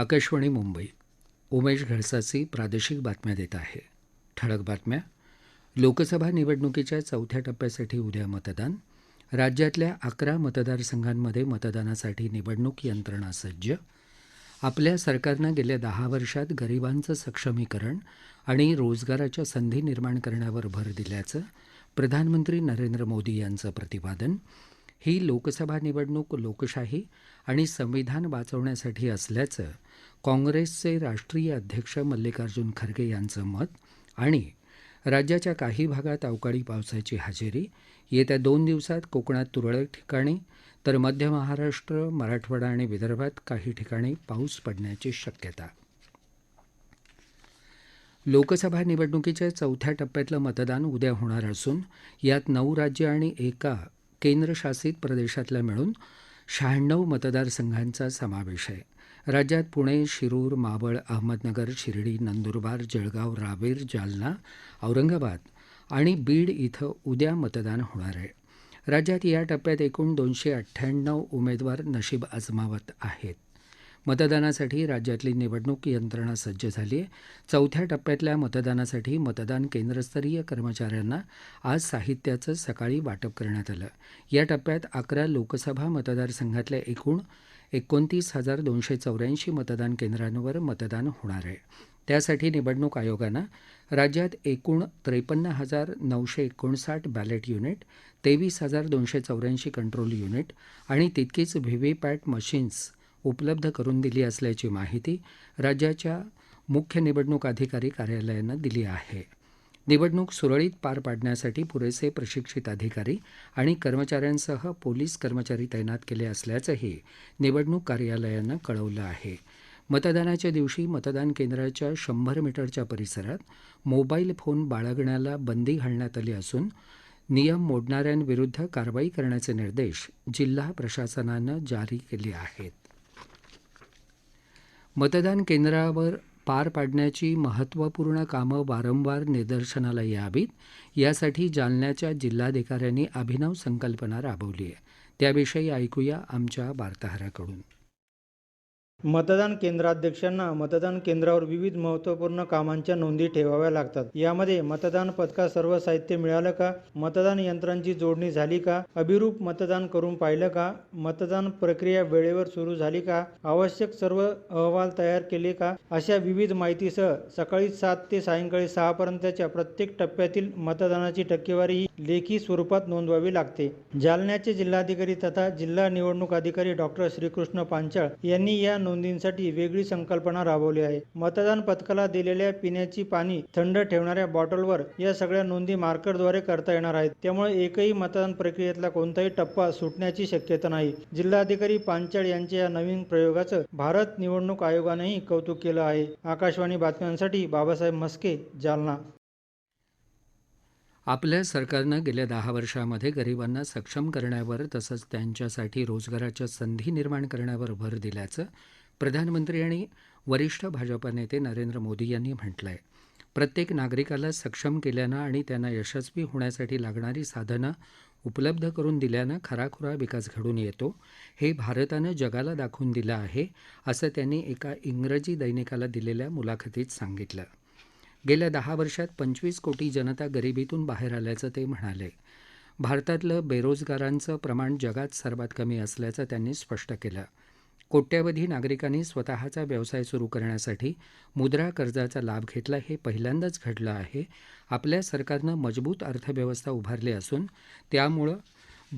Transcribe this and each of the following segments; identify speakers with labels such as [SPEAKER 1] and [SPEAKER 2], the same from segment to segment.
[SPEAKER 1] आकाशवाणी मुंबई उमेश घरसाची प्रादेशिक बातम्या देत आहे ठळक बातम्या लोकसभा निवडणुकीच्या चौथ्या टप्प्यासाठी उद्या मतदान राज्यातल्या अकरा मतदारसंघांमध्ये मतदानासाठी निवडणूक यंत्रणा सज्ज आपल्या सरकारनं गेल्या दहा वर्षात गरिबांचं सक्षमीकरण आणि रोजगाराच्या संधी निर्माण करण्यावर भर दिल्याचं प्रधानमंत्री नरेंद्र मोदी यांचं प्रतिपादन ही लोकसभा निवडणूक लोकशाही आणि संविधान वाचवण्यासाठी असल्याचं काँग्रेसचे राष्ट्रीय अध्यक्ष मल्लिकार्जुन खरगे यांचं मत आणि राज्याच्या काही भागात अवकाळी पावसाची हजेरी येत्या दोन दिवसात कोकणात तुरळक ठिकाणी तर मध्य महाराष्ट्र मराठवाडा आणि विदर्भात काही ठिकाणी पाऊस पडण्याची शक्यता लोकसभा निवडणुकीच्या चौथ्या टप्प्यातलं मतदान उद्या होणार असून यात नऊ राज्य आणि एका केंद्रशासित प्रदेशातल्या मिळून शहाण्णव मतदारसंघांचा समावेश आहे राज्यात पुणे शिरूर मावळ अहमदनगर शिर्डी नंदुरबार जळगाव रावेर जालना औरंगाबाद आणि बीड इथं उद्या मतदान होणार आहे राज्यात या टप्प्यात एकूण दोनशे अठ्ठ्याण्णव उमेदवार नशीब आजमावत आहेत मतदानासाठी राज्यातली निवडणूक यंत्रणा सज्ज झाली आहे चौथ्या टप्प्यातल्या मतदानासाठी मतदान केंद्रस्तरीय कर्मचाऱ्यांना आज साहित्याचं सकाळी वाटप करण्यात आलं या टप्प्यात अकरा लोकसभा मतदारसंघातल्या एकूण एकोणतीस हजार दोनशे चौऱ्याऐंशी मतदान केंद्रांवर मतदान होणार आहे त्यासाठी निवडणूक आयोगानं राज्यात एकूण त्रेपन्न हजार नऊशे एकोणसाठ बॅलेट युनिट तेवीस हजार दोनशे चौऱ्याऐंशी कंट्रोल युनिट आणि तितकीच व्हीव्हीपॅट मशीन्स उपलब्ध करून दिली असल्याची माहिती राज्याच्या मुख्य निवडणूक अधिकारी कार्यालयानं दिली आहे निवडणूक सुरळीत पार पाडण्यासाठी पुरेसे प्रशिक्षित अधिकारी आणि कर्मचाऱ्यांसह पोलीस कर्मचारी तैनात केले असल्याचंही निवडणूक कार्यालयानं कळवलं आहे मतदानाच्या दिवशी मतदान केंद्राच्या शंभर मीटरच्या परिसरात मोबाईल फोन बाळगण्याला बंदी घालण्यात आली असून नियम मोडणाऱ्यांविरुद्ध कारवाई करण्याचे निर्देश जिल्हा प्रशासनानं जारी केले आहेत मतदान केंद्रावर पार पाडण्याची महत्त्वपूर्ण कामं वारंवार निदर्शनाला यावीत यासाठी जालन्याच्या जिल्हाधिकाऱ्यांनी अभिनव संकल्पना राबवली आहे त्याविषयी ऐकूया आमच्या वार्ताहराकडून
[SPEAKER 2] मतदान केंद्राध्यक्षांना मतदान केंद्रावर विविध महत्त्वपूर्ण कामांच्या नोंदी ठेवाव्या लागतात यामध्ये मतदान पथका सर्व साहित्य मिळालं का मतदान यंत्रांची जोडणी झाली का अभिरूप मतदान करून पाहिलं का मतदान प्रक्रिया वेळेवर सुरू झाली का आवश्यक सर्व अहवाल तयार केले का अशा विविध माहितीसह सकाळी सात ते सायंकाळी पर्यंतच्या प्रत्येक टप्प्यातील मतदानाची टक्केवारी लेखी स्वरूपात नोंदवावी लागते जालन्याचे जिल्हाधिकारी तथा जिल्हा निवडणूक अधिकारी डॉक्टर श्रीकृष्ण पांचाळ यांनी या नोंदींसाठी वेगळी संकल्पना राबवली आहे मतदान पथकाला दिलेल्या पिण्याची पाणी थंड ठेवणाऱ्या बॉटलवर या सगळ्या नोंदी मार्करद्वारे करता येणार आहेत त्यामुळे एकही मतदान प्रक्रियेतला कोणताही टप्पा सुटण्याची शक्यता नाही जिल्हाधिकारी पांचाळ यांच्या या नवीन प्रयोगाचं भारत निवडणूक आयोगानेही कौतुक केलं आहे आकाशवाणी बातम्यांसाठी बाबासाहेब मस्के जालना
[SPEAKER 1] आपल्या सरकारनं गेल्या दहा वर्षामध्ये गरिबांना सक्षम करण्यावर तसंच त्यांच्यासाठी रोजगाराच्या संधी निर्माण करण्यावर भर दिल्याचं प्रधानमंत्री आणि वरिष्ठ भाजपा नेते नरेंद्र मोदी यांनी म्हटलं आहे प्रत्येक नागरिकाला सक्षम केल्यानं आणि त्यांना यशस्वी होण्यासाठी लागणारी साधनं उपलब्ध करून दिल्यानं खराखुरा विकास घडून येतो हे भारतानं जगाला दाखवून दिलं आहे असं त्यांनी एका इंग्रजी दैनिकाला दिलेल्या मुलाखतीत सांगितलं गेल्या दहा वर्षात पंचवीस कोटी जनता गरिबीतून बाहेर आल्याचं ते म्हणाले भारतातलं बेरोजगारांचं प्रमाण जगात सर्वात कमी असल्याचं त्यांनी स्पष्ट केलं कोट्यवधी नागरिकांनी स्वतःचा व्यवसाय सुरु करण्यासाठी मुद्रा कर्जाचा लाभ घेतला हे पहिल्यांदाच घडलं आहे आपल्या सरकारनं मजबूत अर्थव्यवस्था उभारली असून त्यामुळं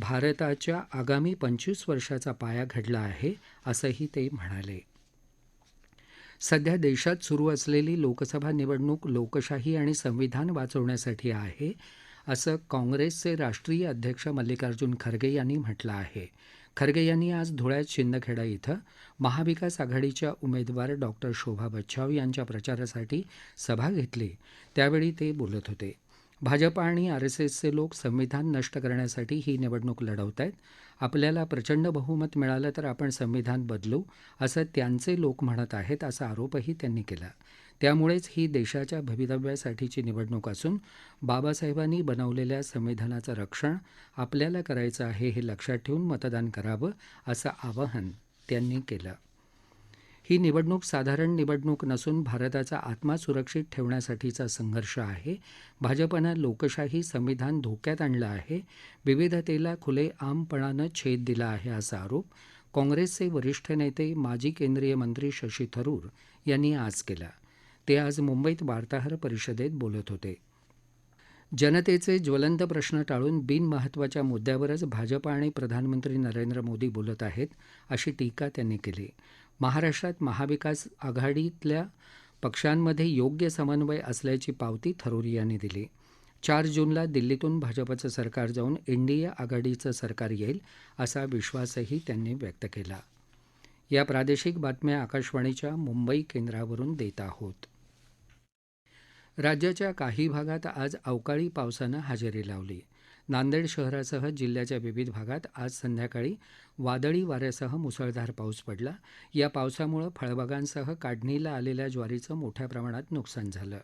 [SPEAKER 1] भारताच्या आगामी पंचवीस वर्षाचा पाया घडला आहे असंही ते म्हणाले सध्या देशात सुरू असलेली लोकसभा निवडणूक लोकशाही आणि संविधान वाचवण्यासाठी आहे असं काँग्रेसचे राष्ट्रीय अध्यक्ष मल्लिकार्जुन खरगे यांनी म्हटलं आहे खरगे यांनी आज धुळ्यात शिंदखेडा इथं महाविकास आघाडीच्या उमेदवार डॉक्टर शोभा बच्छाव यांच्या प्रचारासाठी सभा घेतली त्यावेळी ते बोलत होते भाजप आणि आरएसएसचे लोक संविधान नष्ट करण्यासाठी ही निवडणूक लढवत आहेत आपल्याला प्रचंड बहुमत मिळालं तर आपण संविधान बदलू असं त्यांचे लोक म्हणत आहेत असा आरोपही त्यांनी केला त्यामुळेच ही देशाच्या भवितव्यासाठीची निवडणूक असून बाबासाहेबांनी बनवलेल्या संविधानाचं रक्षण आपल्याला करायचं आहे हे लक्षात ठेवून मतदान करावं असं आवाहन त्यांनी केलं ही निवडणूक साधारण निवडणूक नसून भारताचा आत्मा सुरक्षित ठेवण्यासाठीचा संघर्ष आहे भाजपनं लोकशाही संविधान धोक्यात आणलं आहे विविधतेला खुले आमपणानं छेद दिला आहे असा आरोप काँग्रेसचे वरिष्ठ नेते माजी केंद्रीय मंत्री शशी थरूर यांनी आज केला ते आज मुंबईत वार्ताहर परिषदेत बोलत होते जनतेचे ज्वलंत प्रश्न टाळून बिनमहत्वाच्या मुद्द्यावरच भाजपा आणि प्रधानमंत्री नरेंद्र मोदी बोलत आहेत अशी टीका त्यांनी केली महाराष्ट्रात महाविकास आघाडीतल्या पक्षांमध्ये योग्य समन्वय असल्याची पावती थरूर यांनी दिली चार जूनला दिल्लीतून भाजपाचं सरकार जाऊन एनडीए आघाडीचं सरकार येईल असा विश्वासही त्यांनी व्यक्त केला या प्रादेशिक बातम्या आकाशवाणीच्या मुंबई केंद्रावरून देत आहोत राज्याच्या काही भागात आज अवकाळी पावसानं हजेरी लावली नांदेड शहरासह जिल्ह्याच्या विविध भागात आज संध्याकाळी वादळी वाऱ्यासह मुसळधार पाऊस पडला या पावसामुळे फळबागांसह काढणीला आलेल्या ज्वारीचं मोठ्या प्रमाणात नुकसान झालं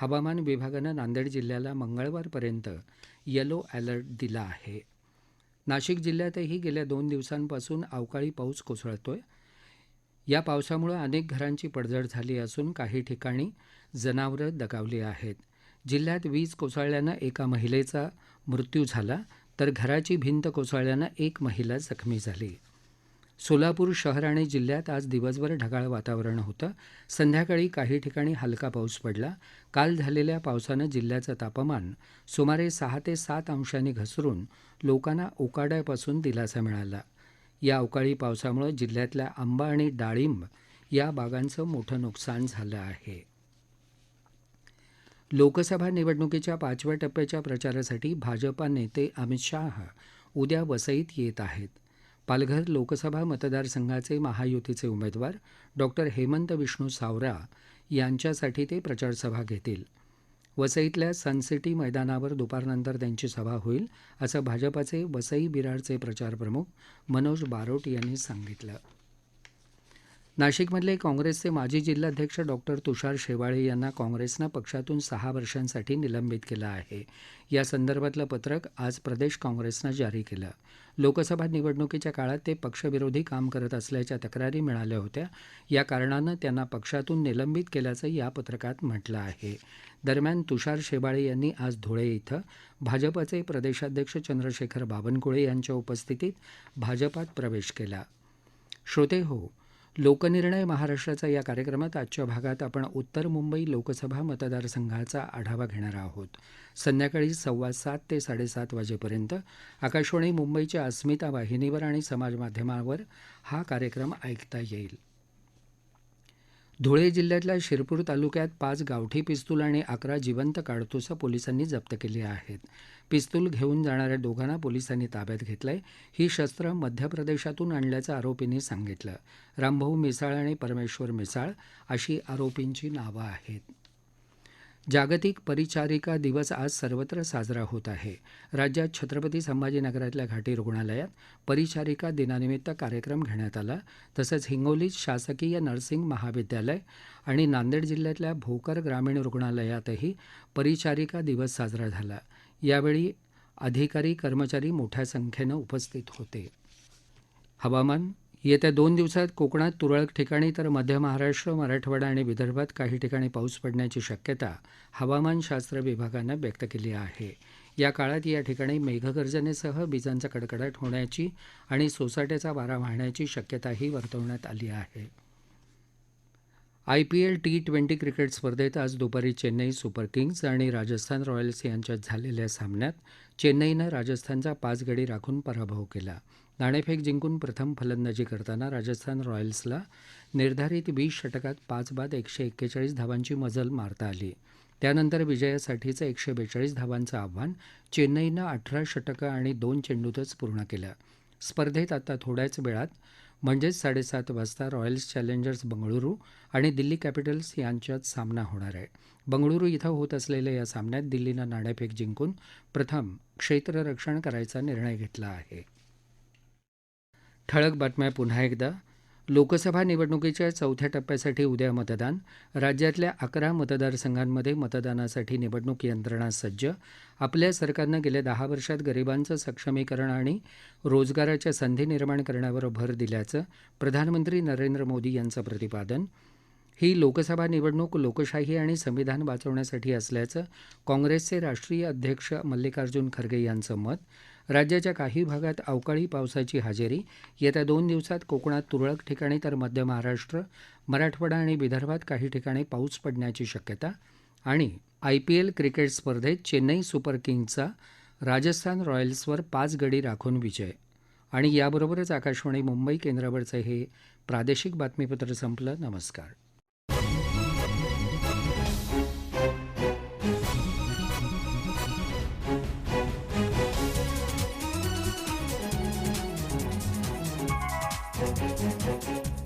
[SPEAKER 1] हवामान विभागानं नांदेड जिल्ह्याला मंगळवारपर्यंत येलो अलर्ट दिला आहे नाशिक जिल्ह्यातही गेल्या दोन दिवसांपासून अवकाळी पाऊस कोसळतोय या पावसामुळे अनेक घरांची पडझड झाली असून काही ठिकाणी जनावरं दगावली आहेत जिल्ह्यात वीज कोसळल्यानं एका महिलेचा मृत्यू झाला तर घराची भिंत कोसळल्यानं एक महिला जखमी झाली सोलापूर शहर आणि जिल्ह्यात आज दिवसभर ढगाळ वातावरण होतं संध्याकाळी काही ठिकाणी हलका पाऊस पडला काल झालेल्या पावसानं जिल्ह्याचं तापमान सुमारे सहा ते सात अंशांनी घसरून लोकांना उकाड्यापासून दिलासा मिळाला या अवकाळी पावसामुळे जिल्ह्यातल्या आंबा आणि डाळिंब या बागांचं मोठं नुकसान झालं आहे लोकसभा निवडणुकीच्या पाचव्या टप्प्याच्या प्रचारासाठी भाजपा नेते अमित शाह उद्या वसईत येत आहेत पालघर लोकसभा मतदारसंघाचे महायुतीचे उमेदवार डॉ हेमंत विष्णू सावरा यांच्यासाठी ते प्रचारसभा घेतील वसईतल्या सनसिटी मैदानावर दुपारनंतर त्यांची सभा होईल असं भाजपाचे वसई विरारचे प्रचारप्रमुख मनोज बारोट यांनी सांगितलं नाशिकमधले काँग्रेसचे माजी जिल्हाध्यक्ष डॉक्टर तुषार शेवाळे यांना काँग्रेसनं पक्षातून सहा वर्षांसाठी निलंबित केलं आहे यासंदर्भातलं पत्रक आज प्रदेश काँग्रेसनं जारी केलं लोकसभा निवडणुकीच्या काळात ते पक्षविरोधी काम करत असल्याच्या तक्रारी मिळाल्या होत्या या कारणानं त्यांना पक्षातून निलंबित केल्याचं या पत्रकात म्हटलं आहे दरम्यान तुषार शेवाळे यांनी आज धुळे इथं भाजपाचे प्रदेशाध्यक्ष चंद्रशेखर बावनकुळे यांच्या उपस्थितीत भाजपात प्रवेश केला श्रोते हो लोकनिर्णय महाराष्ट्राचा या कार्यक्रमात आजच्या भागात आपण उत्तर मुंबई लोकसभा मतदारसंघाचा आढावा घेणार आहोत संध्याकाळी सव्वा सात ते साडेसात वाजेपर्यंत आकाशवाणी मुंबईच्या अस्मिता वाहिनीवर आणि समाजमाध्यमावर हा कार्यक्रम ऐकता येईल धुळे जिल्ह्यातल्या शिरपूर तालुक्यात पाच गावठी पिस्तूल आणि अकरा जिवंत काडतुसं पोलिसांनी जप्त केली आहेत पिस्तूल घेऊन जाणाऱ्या दोघांना पोलिसांनी ताब्यात घेतलंय ही शस्त्र मध्य प्रदेशातून आणल्याचं आरोपींनी सांगितलं रामभाऊ मिसाळ आणि परमेश्वर मिसाळ अशी आरोपींची नावं आहेत जागतिक परिचारिका दिवस आज सर्वत्र साजरा होत आहे राज्यात छत्रपती संभाजीनगरातल्या घाटी रुग्णालयात परिचारिका दिनानिमित्त कार्यक्रम घेण्यात आला तसंच हिंगोलीत शासकीय नर्सिंग महाविद्यालय आणि नांदेड जिल्ह्यातल्या भोकर ग्रामीण रुग्णालयातही परिचारिका दिवस साजरा झाला यावेळी अधिकारी कर्मचारी मोठ्या संख्येनं उपस्थित होते हवामान येत्या दोन दिवसात कोकणात तुरळक ठिकाणी तर मध्य महाराष्ट्र मराठवाडा आणि विदर्भात काही ठिकाणी पाऊस पडण्याची शक्यता हवामानशास्त्र विभागानं व्यक्त केली आहे या काळात या ठिकाणी मेघगर्जनेसह बीजांचा कडकडाट होण्याची आणि सोसाट्याचा वारा वाहण्याची शक्यताही वर्तवण्यात आली आहे आयपीएल टी ट्वेंटी क्रिकेट स्पर्धेत आज दुपारी चेन्नई सुपर किंग्ज आणि राजस्थान रॉयल्स यांच्यात झालेल्या सामन्यात चेन्नईनं राजस्थानचा पाच गडी राखून पराभव केला नाणेफेक जिंकून प्रथम फलंदाजी करताना राजस्थान रॉयल्सला निर्धारित वीस षटकात पाच बाद एकशे एक्केचाळीस धावांची मजल मारता आली त्यानंतर विजयासाठीचं एकशे बेचाळीस धावांचं आव्हान चेन्नईनं अठरा षटकं आणि दोन चेंडूतच पूर्ण केलं स्पर्धेत आता थोड्याच वेळात म्हणजेच साडेसात वाजता रॉयल्स चॅलेंजर्स बंगळुरू आणि दिल्ली कॅपिटल्स यांच्यात सामना होणार आहे बंगळुरू इथं होत असलेल्या या सामन्यात दिल्लीनं नाणेफेक जिंकून प्रथम क्षेत्ररक्षण करायचा निर्णय घेतला आहे ठळक बातम्या पुन्हा एकदा लोकसभा निवडणुकीच्या चौथ्या टप्प्यासाठी उद्या मतदान राज्यातल्या अकरा मतदारसंघांमध्ये मतदानासाठी निवडणूक यंत्रणा सज्ज आपल्या सरकारनं गेल्या दहा वर्षात गरिबांचं सक्षमीकरण आणि रोजगाराच्या संधी निर्माण करण्यावर भर दिल्याचं प्रधानमंत्री नरेंद्र मोदी यांचं प्रतिपादन ही लोकसभा निवडणूक लोकशाही आणि संविधान वाचवण्यासाठी असल्याचं काँग्रेसचे राष्ट्रीय अध्यक्ष मल्लिकार्जुन खरगे यांचं मत राज्याच्या काही भागात अवकाळी पावसाची हजेरी येत्या दोन दिवसात कोकणात तुरळक ठिकाणी तर मध्य महाराष्ट्र मराठवाडा आणि विदर्भात काही ठिकाणी पाऊस पडण्याची शक्यता आणि आयपीएल क्रिकेट स्पर्धेत चेन्नई सुपर किंग्जचा राजस्थान रॉयल्सवर पाच गडी राखून विजय आणि याबरोबरच आकाशवाणी मुंबई केंद्रावरचं हे प्रादेशिक बातमीपत्र संपलं नमस्कार Música